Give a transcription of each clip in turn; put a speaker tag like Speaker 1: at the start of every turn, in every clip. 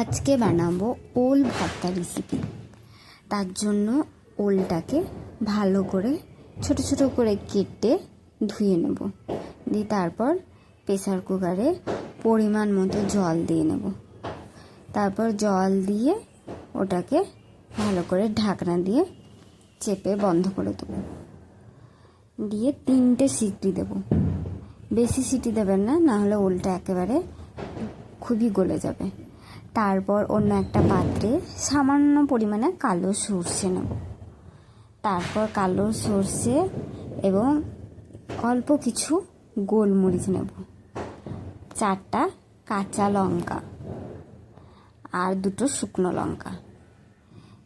Speaker 1: আজকে বানাবো ওল ভর্তা রেসিপি তার জন্য ওলটাকে ভালো করে, ছোট ছোট করে কেটে ধুয়ে নেব। দিয়ে তারপর প্রেসার কুকারে পরিমাণ মতো জল দিয়ে নেব। তারপর জল দিয়ে ওটাকে ভালো করে ঢাকনা দিয়ে চেপে বন্ধ করে দেবো। দিয়ে তিনটে সিটি দেবো। বেশি সিটি দেবেন না, নাহলে ওলটা একেবারে খুবই গলে যাবে। তারপর অন্য একটা পাত্রে সামান্য পরিমাণে কালো সর্ষে নেব। তারপর কালো সর্ষে এবং অল্প কিছু গোলমরিচ নেব। চারটা কাঁচা লঙ্কা আর দুটো শুকনো লঙ্কা।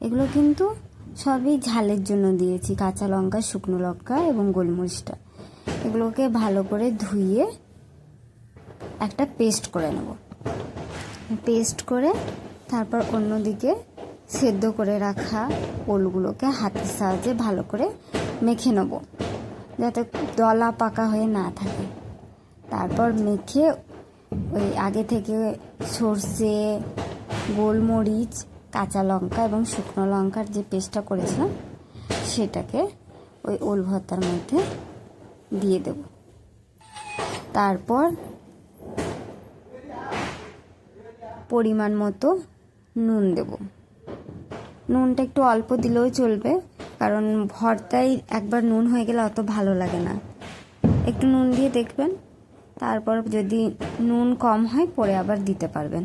Speaker 1: এগুলো কিন্তু সবই ঝালের জন্য দিয়েছি, কাঁচা লঙ্কা, শুকনো লঙ্কা এবং গোলমরিচটা। এগুলোকে ভালো করে ধুয়ে একটা পেস্ট করে নেব। পেস্ট করে তারপর অন্যদিকে সেদ্ধ করে রাখা ওলগুলোকে হাতের সাহায্যে ভালো করে মেখে নেব, যাতে দলা পাকা হয়ে না থাকে। তারপর মেখে ওই আগে থেকে সর্ষে, গোলমরিচ, কাঁচা লঙ্কা এবং শুকনো লঙ্কার যে পেস্টটা করেছিলাম, সেটাকে ওই ওল ভর্তার মধ্যে দিয়ে দেব। তারপর পরিমাণ মতো নুন দেব। নুনটা একটু অল্প দিলেও চলবে, কারণ ভর্তায় একবার নুন হয়ে গেলে অত ভালো লাগে না। একটু নুন দিয়ে দেখবেন, তারপর যদি নুন কম হয়, পরে আবার দিতে পারবেন।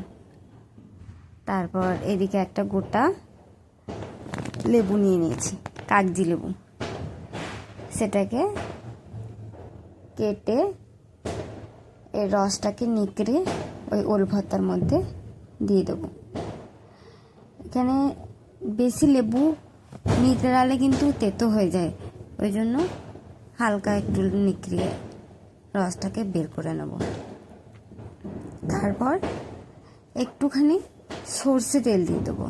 Speaker 1: তারপর এদিকে একটা গোটা লেবু নিয়ে নিয়েছি, কাগজি লেবু। সেটাকে কেটে এর রসটাকে নিকড়ে ওই ওল ভর্তার মধ্যে দিয়ে দেবো। এখানে বেশি লেবু নিকড়ালে কিন্তু তেতো হয়ে যায়। ওই জন্য হালকা একটু নিকড়িয়ে রসটাকে বের করে নেব। তারপর একটুখানি সর্ষে তেল দিয়ে দেবো।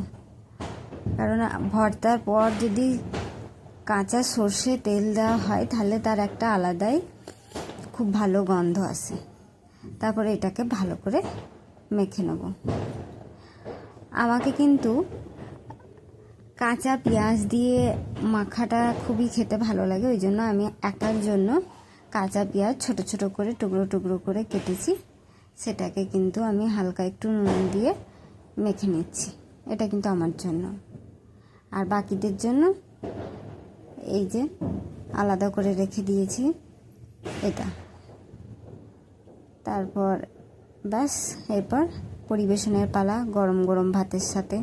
Speaker 1: কারণ ভর্তার পর যদি কাঁচা সর্ষে তেল দেওয়া হয়, তাহলে তার একটা আলাদাই খুব ভালো গন্ধ আসে। তারপরে এটাকে ভালো করে মেখে নেব। আমাকে কিন্তু কাঁচা পেঁয়াজ দিয়ে মাখাটা খুবই খেতে ভালো লাগে, ওই জন্য আমি একার জন্য কাঁচা পেঁয়াজ ছোট ছোট করে, টুকরো টুকরো করে কেটেছি। সেটাকে কিন্তু আমি হালকা একটু নুন দিয়ে মেখে নিচ্ছি। এটা কিন্তু আমার জন্য। আর বাকিদের জন্য এই যে আলাদা করে রেখে দিয়েছি, এটা। তারপর ব্যাস এরপর পরিবেশনের পালা গরম গরম ভাতের সাথে।